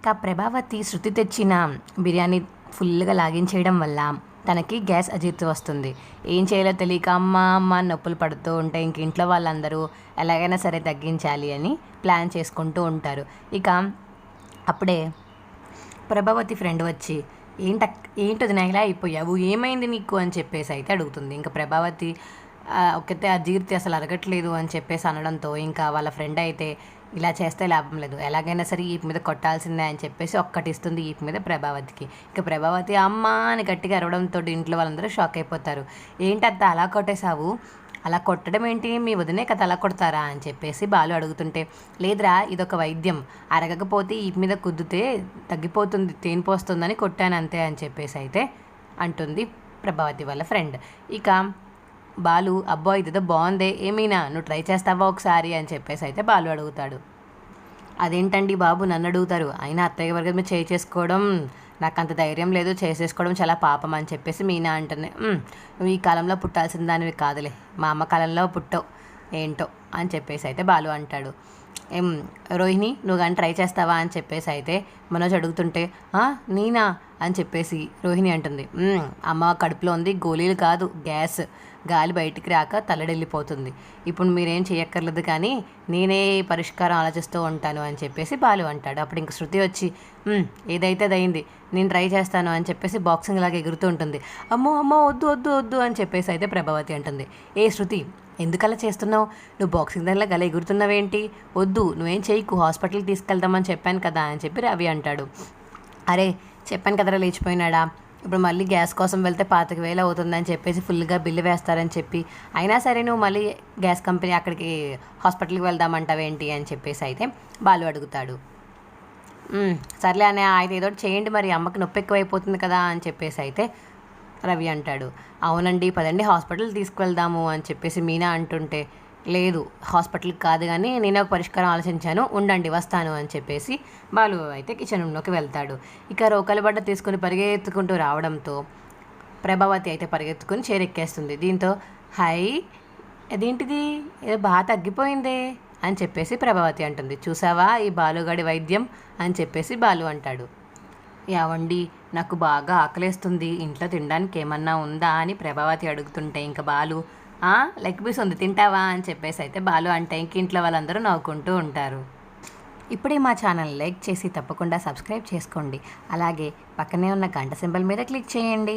ఇక ప్రభావతి శృతి తెచ్చిన బిర్యానీ ఫుల్గా లాగించేయడం వల్ల తనకి గ్యాస్ అజీర్తి వస్తుంది. ఏం చేయాలో తెలియక అమ్మ అమ్మ నొప్పులు పడుతూ ఉంటే ఇంక ఇంట్లో వాళ్ళందరూ ఎలాగైనా సరే తగ్గించాలి అని ప్లాన్ చేసుకుంటూ ఉంటారు. ఇక అప్పుడే ప్రభావతి ఫ్రెండ్ వచ్చి ఏంట ఏంటది నా ఇలా అయిపోయావు? ఏమైంది నీకు? అని చెప్పేసి అయితే అడుగుతుంది. ఇంకా ప్రభావతి "ఆ, జీర్తి అజీర్తి అసలు అరగట్లేదు అని చెప్పేసి అనడంతో ఇంకా వాళ్ళ ఫ్రెండ్ అయితే ఇలా చేస్తే లాభం లేదు. ఎలాగైనా సరే ఈపు మీద కొట్టాల్సిందే అని చెప్పేసి ఒక్కటి ఇస్తుంది ఈపు మీద ప్రభావతికి. ఇక ప్రభావతి అమ్మ అని గట్టిగా అరవడంతో ఇంట్లో వాళ్ళందరూ షాక్ అయిపోతారు. ఏంటత్త అలా కొట్టేశావు? అలా కొట్టడం ఏంటి? మీ వదినే కదా అలా కొడతారా? అని చెప్పేసి బాలు అడుగుతుంటే లేదురా ఇదొక వైద్యం. అరగకపోతే ఈ మీద కుద్దితే తగ్గిపోతుంది తేని పోస్తుందని కొట్టాను అంతే అని చెప్పేసి అయితే అంటుంది ప్రభావతి వాళ్ళ ఫ్రెండ్ ఇక బాలు అబ్బో ఇదేదో బాగుందే ఏమైనా? నువ్వు ట్రై చేస్తావా ఒకసారి? అని చెప్పేసి అయితే బాలు అడుగుతాడు. అదేంటండి బాబు నన్ను అడుగుతారు? అయినా అత్తయ్య వర్గం మీద చేయి చేసుకోవడం నాకు అంత ధైర్యం లేదు చేసేసుకోవడం చాలా పాపం అని చెప్పేసి మీనా అంటుంది నువ్వు ఈ కాలంలో పుట్టాల్సిన దానివి కాదులే మా అమ్మ కాలంలో పుట్టవు ఏంటో అని చెప్పేసి అయితే బాలు అంటాడు. ఏం రోహిణి నువ్వు కానీ ట్రై చేస్తావా అని చెప్పేసి అయితే మనోజ్ అడుగుతుంటే నేనా? అని చెప్పేసి రోహిణి అంటుంది. అమ్మ కడుపులో ఉంది గోళీలు కాదు గ్యాస్. గాలి బయటికి రాక తల్లడెళ్ళిపోతుంది ఇప్పుడు మీరేం చేయక్కర్లేదు కానీ నేనే పరిష్కారం ఆలోచిస్తూ ఉంటాను అని చెప్పేసి బాలు అంటాడు. అప్పుడు ఇంక శృతి వచ్చి ఏదైతే ఏదైతే అయింది నేను ట్రై చేస్తాను అని చెప్పేసి బాక్సింగ్ లాగా ఎగురుతూ ఉంటుంది. అమ్మో అమ్మో వద్దు వద్దు వద్దు అని చెప్పేసి అయితే ప్రభావతి అంటుంది. ఏ శృతి ఎందుకలా చేస్తున్నావు? నువ్వు బాక్సింగ్ దానిలో గల ఎగురుతున్నావేంటి? వద్దు నువ్వేం చేయకు హాస్పిటల్కి తీసుకెళ్దామని చెప్పాను కదా అని చెప్పి రవి అంటాడు. అరే చెప్పాను కదరా లేచిపోయినాడా? ఇప్పుడు మళ్ళీ గ్యాస్ కోసం వెళ్తే పాతిక వేలు అవుతుందని చెప్పేసి ఫుల్గా బిల్లు వేస్తారని చెప్పి. అయినా సరే నువ్వు మళ్ళీ గ్యాస్ కంపెనీ అక్కడికి హాస్పిటల్కి వెళ్దామంటావేంటి అని చెప్పేసి అయితే బాలు అడుగుతాడు. సర్లే అనే అయితే ఏదో ఒకటి చేయండి మరి అమ్మకి నొప్పి ఎక్కువైపోతుంది కదా అని చెప్పేసి అయితే రవి అంటాడు. అవునండి పదండి హాస్పిటల్ తీసుకువెళ్దాము అని చెప్పేసి మీనా అంటుంటే లేదు హాస్పిటల్కి కాదు కానీ నేను ఒక పరిష్కారం ఆలోచించాను ఉండండి వస్తాను అని చెప్పేసి బాలు అయితే కిచెన్ రూమ్లోకి వెళ్తాడు. ఇక రోకలి బట్ట తీసుకుని పరిగెత్తుకుంటూ రావడంతో ప్రభావతి అయితే పరిగెత్తుకుని చేరెక్కేస్తుంది. దీంతో హై అదేంటిది ఏదో బాగా తగ్గిపోయిందే అని చెప్పేసి ప్రభావతి అంటుంది. చూసావా ఈ బాలుగాడి వైద్యం? అని చెప్పేసి బాలు అంటాడు. యావండి నాకు బాగా ఆకలేస్తుంది. ఇంట్లో తినడానికి ఏమన్నా ఉందా అని ప్రభావతి అడుగుతుంటే ఇంకా బాలు "ఆ, లెగ్ పీస్ ఉంది తింటావా? అని చెప్పేసి అయితే బాలు అంటే ఇంక ఇంట్లో వాళ్ళందరూ నవ్వుకుంటూ ఉంటారు. ఇప్పుడే మా ఛానల్ లైక్ చేసి తప్పకుండా సబ్స్క్రైబ్ చేసుకోండి. అలాగే పక్కనే ఉన్న గంట సింబల్ మీద క్లిక్ చేయండి.